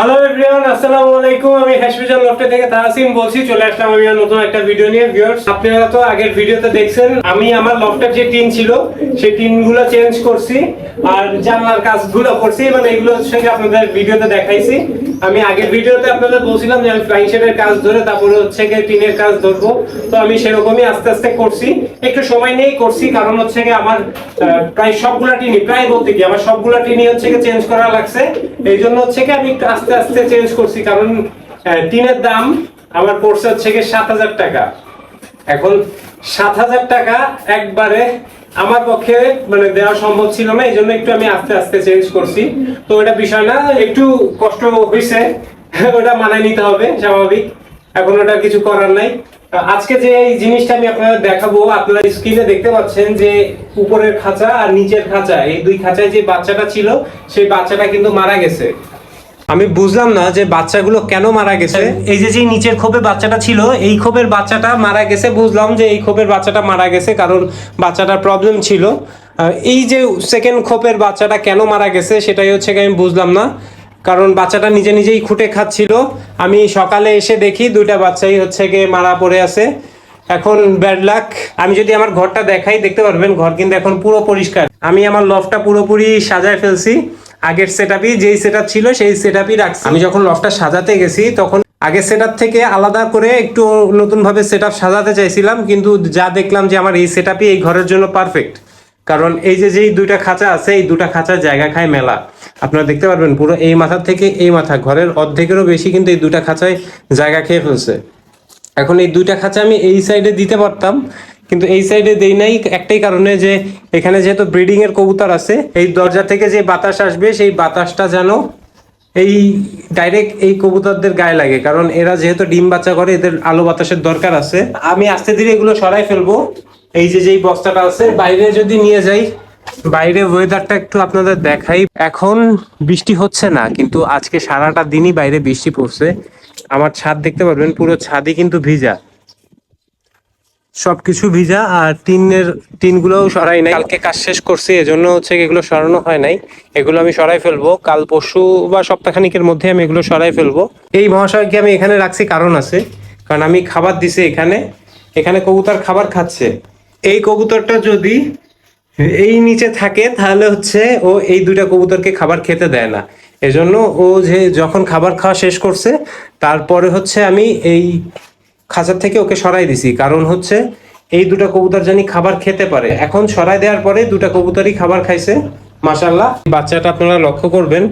Hello everyone আসসালামু আলাইকুম। আমি হাসপিটাল লফটে থেকে তাহসিন বলছি। চলে আসলাম আমি নতুন একটা ভিডিও নিয়ে। ভিউয়ার্স আপনারা তো আগের ভিডিওতে দেখছেন, আমি আমার লফটের যে টিন ছিল, সেই টিনগুলো চেঞ্জ করছি আর জানলার কাজগুলো করছি। মানে এগুলো সঙ্গে আপনাদের ভিডিওতে দেখাইছি। আমি আগের ভিডিওতে আপনাদের বলছিলাম যে আমি ফ্লাইং শেডের কাজ ধরে তারপরে হচ্ছে গিয়ে টিনের কাজ ধরবো। তো আমি সেরকমই আস্তে আস্তে করছি। একটু সময় নিয়েই করছি, কারণ হচ্ছে গিয়ে আমার প্রায় সবগুলা টিনি প্রায় বলতে কি, আমার সবগুলা টিনি হচ্ছে গিয়ে চেঞ্জ করা লাগছে। এই জন্য হচ্ছে কি আমি আস্তে আস্তে চেঞ্জ করছি, কারণ টিনের দাম আমার পড়ছে হচ্ছে গিয়ে সাত হাজার টাকা। এখন সাত হাজার টাকা একবারে আমার পক্ষে মানে দেওয়া সম্ভব ছিল না এই জন্য একটু আমি আস্তে আস্তে চেঞ্জ করছি। তো এটা বিষয় না, একটু কষ্ট হয়েছে ওটা মানায় নিতে হবে, স্বাভাবিক। এখন ওটা কিছু করার নাই। আজকে যে এই জিনিসটা আমি আপনাদের দেখাবো, আপনারা স্ক্রিনে দেখতে পাচ্ছেন যে উপরের খাঁচা আর নিচের খাঁচা, এই দুই খাঁচায় যে বাচ্চাটা ছিল, সেই বাচ্চাটা কিন্তু মারা গেছে। আমি বুঝলাম না যে বাচ্চাগুলো কেন মারা গেছে। এই যে যে নিচের খোপে বাচ্চাটা ছিল, এই খোপের বাচ্চাটা মারা গেছে, বুঝলাম যে এই খোপের বাচ্চাটা মারা গেছে কারণ বাচ্চাটার প্রবলেম ছিল। এই যে সেকেন্ড খোপের বাচ্চাটা কেন মারা গেছে, সেটাই হচ্ছে আমি বুঝলাম না। কারণ বাচ্চাটা নিজে নিজেই খুঁটে খাচ্ছিল। আমি সকালে এসে দেখি দুইটা বাচ্চাই হচ্ছে গিয়ে মারা পড়ে আছে। এখন ব্যাড লাক আমি যদি আমার ঘরটা দেখাই, দেখতে পারবেন, ঘর কিন্তু এখন পুরো পরিষ্কার। আমি আমার লফটা পুরোপুরি সাজায় ফেলছি। আগের সেটআপই যেই সেটআপ ছিল, সেই সেটআপই রাখছি। আমি যখন লফটা সাজাতে গেছি, তখন আগের সেটআপ থেকে আলাদা করে একটু নতুন ভাবে সেটআপ সাজাতে চাইছিলাম, কিন্তু যা দেখলাম যে আমার এই সেটআপই এই ঘরের জন্য পারফেক্ট কারণ এই যে যেই দুইটা খাঁচা আছে, এই দুটা খাঁচার জায়গা খায় মেলা। আপনারা দেখতে পারবেন, পুরো এই মাথা থেকে এই মাথা, ঘরের অর্ধেকেরও বেশি কিন্তু এই দুটা খাঁচায় জায়গা খেয়ে ফেলছে। এখন এই দুইটা খাঁচা আমি এই সাইডে দিতে পারতাম কিন্তু এই সাইডে দেই নাই, একটাই কারণে যে এখানে যেহেতু ব্রিডিং এর কবুতর আছে, এই দরজা থেকে যে বাতাস আসবে, সেই বাতাসটা যেন এই ডাইরেক্ট এই কবুতরদের গায়ে লাগে। কারণ এরা যেহেতু ডিম বাচ্চা করে, এদের আলো বাতাসের দরকার আছে। আমি আস্তে ধীরে এগুলো সরাই ফেলব। এই যে যেই বস্তাটা আছে, বাইরে যদি নিয়ে যাই, বাইরে ওয়েদারটা একটু আপনাদের দেখাই। এখন বৃষ্টি হচ্ছে না, কিন্তু আজকে সারাটা দিনই বাইরে বৃষ্টি পড়ছে। আমার ছাদ দেখতে পারবেন, পুরো ছাদই কিন্তু ভিজা। সবকিছু ভিজা আর টিনের টিনগুলোও সরাই নাই। কালকে কাজ শেষ করছি এজন্য হচ্ছে এগুলো সরানো হয় নাই। এগুলো আমি সরাই ফেলব। কাল পরশু বা সপ্তাহখানিকের মধ্যে আমি এগুলো সরাই ফেলব। এই মহাশয়কে আমি এখানে রাখছি কারণ আছে। কারণ আমি খাবার দিছি এখানে। এখানে কবুতর খাবার খাচ্ছে। এই কবুতরটা যদি এই নিচে থাকে তাহলে হচ্ছে ও এই দুইটা কবুতরকে খাবার খেতে দেয় না। এজন্য ও যে যখন খাবার খাওয়া শেষ করছে তারপরে হচ্ছে আমি এই খাঁচার থেকে ওকে সরাই দিছি। কারণ হচ্ছে, এই দুটা কবুতর জানি খাবার খেতে পারে। এখন সরাই দেওয়ার পরে দুটা কবুতরই খাবার খাইছে মাশাল্লাহ বাচ্চাটা আপনারা লক্ষ্য করবেন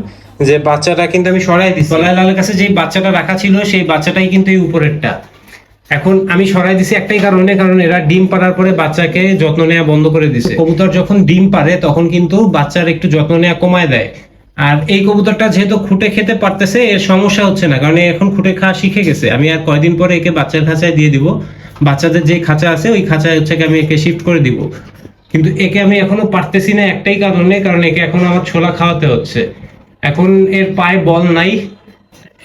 যে বাচ্চাটা কিন্তু আমি সরাই দিছি। লালের কাছে যেই বাচ্চাটা রাখা ছিল, সেই বাচ্চাটাই কিন্তু এই উপরেরটা। এখন আমি সরাই দিছি একটাই কারণে, কারণ এরা ডিম পাড়ার পরে বাচ্চাকে যত্ন নেওয়া বন্ধ করে দিছে। কবুতর যখন ডিম পারে তখন কিন্তু বাচ্চার একটু যত্ন নেওয়া কমায় দেয়। আর এই কবুতরটা যেহেতু খুঁটে খেতে পারতেছে, এর সমস্যা হচ্ছে না, কারণ এখন খুঁটে খাওয়া শিখে গেছে। আমি আর কয়দিন পরে একে বাচ্চার খাঁচায় দিয়ে দিব। বাচ্চাদের যে খাঁচা আছে, ওই খাঁচায় হচ্ছে আমি একে শিফট করে দিব। কিন্তু একে আমি এখনও পারতেছি না একটাই কারণে, কারণ একে এখন আমার ছোলা খাওয়াতে হচ্ছে। এখন এর পায়ে বল নাই।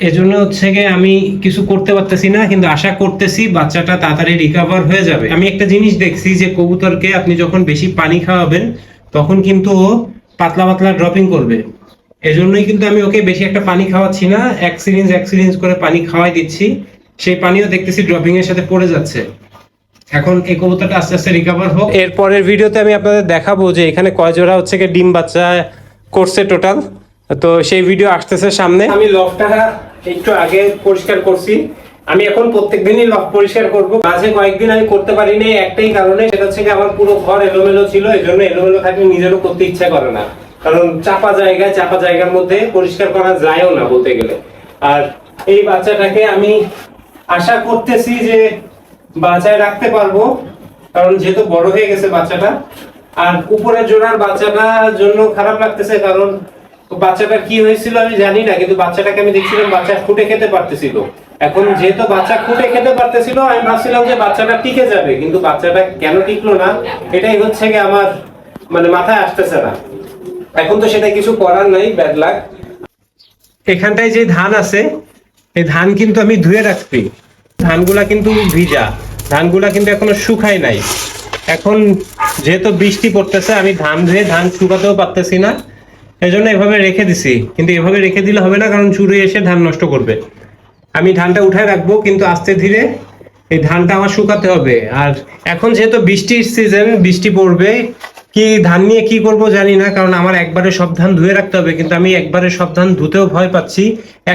এজন্য হচ্ছে গিয়ে আমি কিছু করতে পারতেছি না, কিন্তু আশা করতেছি বাচ্চাটা তাড়াতাড়ি রিকভার হয়ে যাবে। আমি একটা জিনিস দেখছি যে কবুতরকে আপনি যখন বেশি পানি খাওয়াবেন, তখন কিন্তু ও পাতলা পাতলা ড্রপিং করবে। এজন্যই কিন্তু আমি ওকে বেশি একটা পানি খাওয়াচ্ছি না। এক সিরিঞ্জ এক সিরিঞ্জ করে পানি খাওয়াই দিচ্ছি। সেই পানিও দেখতেছি ড্রপিং এর সাথে পড়ে যাচ্ছে। এখন এই কবুতরটা আস্তে আস্তে রিকভার হোক। এর পরের ভিডিওতে আমি আপনাদের দেখাবো যে এখানে কয় জোড়া হচ্ছে কি ডিম বাচ্চা করছে টোটাল তো সেই ভিডিও আসতেছে সামনে। আমি লকটা একটু আগে পরিষ্কার করছি। আমি এখন প্রত্যেক দিনই লক পরিষ্কার করব। মাঝে কয়েকদিন আমি করতে পারিনি একটাই কারণে। সেটা হচ্ছে কি আমার পুরো ঘর এলোমেলো ছিল এই জন্য এলোমেলো থাকলে নিজেরও করতে ইচ্ছা করে না। কারণ চাপা জায়গায়, চাপা জায়গার মধ্যে পরিষ্কার করা যায়ও না বলতে গেলে। আর এই বাচ্চাটাকে আমি আশা করতেছি যে বাঁচায় রাখতে পারব, কারণ যেহেতু বড় হয়ে গেছে বাচ্চাটা, আর উপরের জোড়ার বাচ্চাটার জন্য খারাপ লাগতেছে, কারণ বাচ্চাটা কি হয়েছিল আমি জানি না, কিন্তু বাচ্চাটাকে আমি দেখছিলাম বাচ্চা ফুটে খেতে পারতেছিল। এখন যেহেতু বাচ্চা ফুটে খেতে পারতেছিল, আমি ভাবছিলাম যে বাচ্চাটা টিকে যাবে, কিন্তু বাচ্চাটা কেন টিকলো না, এটাই হচ্ছে কি আমার মানে মাথায় আসতেছে না। এখন তো সেটা কিছু করার নাই ব্যাড লাক এখানটায় যে ধান আছে, এই ধান কিন্তু আমি ধুয়ে রাখছি। ধানগুলা কিন্তু ভিজা। ধানগুলা কিন্তু এখনও শুকায় নাই। এখন যেহেতু বৃষ্টি পড়তেছে, আমি ধান ধুয়ে ধান শুকাতেও পারতেছি না। এই জন্য এভাবে রেখে দিছি। কিন্তু এভাবে রেখে দিলে হবে না, কারণ চুরে এসে ধান নষ্ট করবে। আমি ধানটা উঠায় রাখব, কিন্তু আস্তে ধীরে এই ধানটা আমার শুকাতে হবে। আর এখন যেহেতু বৃষ্টির সিজন বৃষ্টি পড়বে কি ধান নিয়ে কি করব জানি না কারণ আমার একবারে সব ধান ধুয়ে রাখতে হবে কিন্তু আমি একবারে সব ধান ধুতেও ভয় পাচ্ছি।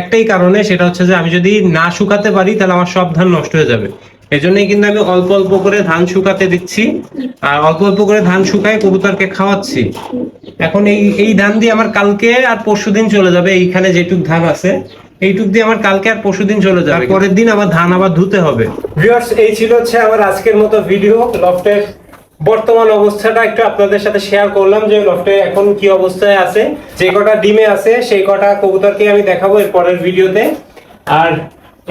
একটাই কারণে সেটা হচ্ছে যে আমি যদি না শুকাতে পারি তাহলে আমার সব ধান নষ্ট হয়ে যাবে। এজন্যই কিন্তু আমি অল্প অল্প করে ধান শুকাতে দিচ্ছি আর অল্প অল্প করে ধান শুকায় কবুতরকে খাওয়াচ্ছি। এখন এই এই ধান দিয়ে আমার কালকে আর পরশু দিন চলে যাবে এইখানে যেটুক ধান আছে এইটুক দিয়ে আমার কালকে আর পরশু দিন চলে যাবে। পরের দিন আবার ধান আবার ধুতে হবে। ভিউয়ার্স এই ছিল হচ্ছে আমার আজকের মতো ভিডিও লফটের বর্তমান অবস্থাটা একটু আপনাদের সাথে শেয়ার করলাম যে লফটে এখন কি অবস্থায় আছে, যে কটা ডিমে আছে, সেই কটা কবুতরকে আমি দেখাবো এর পরের ভিডিওতে। আর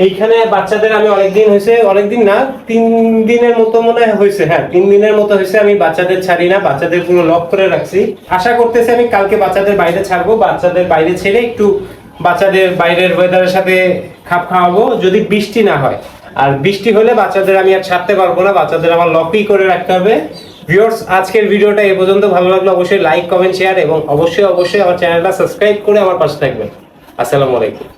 এইখানে বাচ্চাদের আমি অনেকদিন হয়েছে, অনেকদিন না, তিন দিনের মতো মনে হয় হয়েছে হ্যাঁ তিন দিনের মতো হয়েছে, আমি বাচ্চাদের ছাড়ি না, বাচ্চাদের পুরো লক করে রাখছি। আশা করতেছি আমি কালকে বাচ্চাদের বাইরে ছাড়বো, বাচ্চাদের বাইরে ছেড়ে একটু বাচ্চাদের বাইরের ওয়েদারের সাথে খাপ খাওয়াবো, যদি বৃষ্টি না হয়। আর বৃষ্টি হলে বাচ্চাদের আমি আর ছাড়তে পারব না, বাচ্চাদের আমার লকই করে রাখতে হবে। ভিউয়ার্স আজকের ভিডিওটা এ পর্যন্ত ভালো লাগল, অবশ্যই লাইক কমেন্ট শেয়ার এবং অবশ্যই অবশ্যই আমার চ্যানেলটা সাবস্ক্রাইব করে আমার পাশে থাকবেন। আসসালামু আলাইকুম।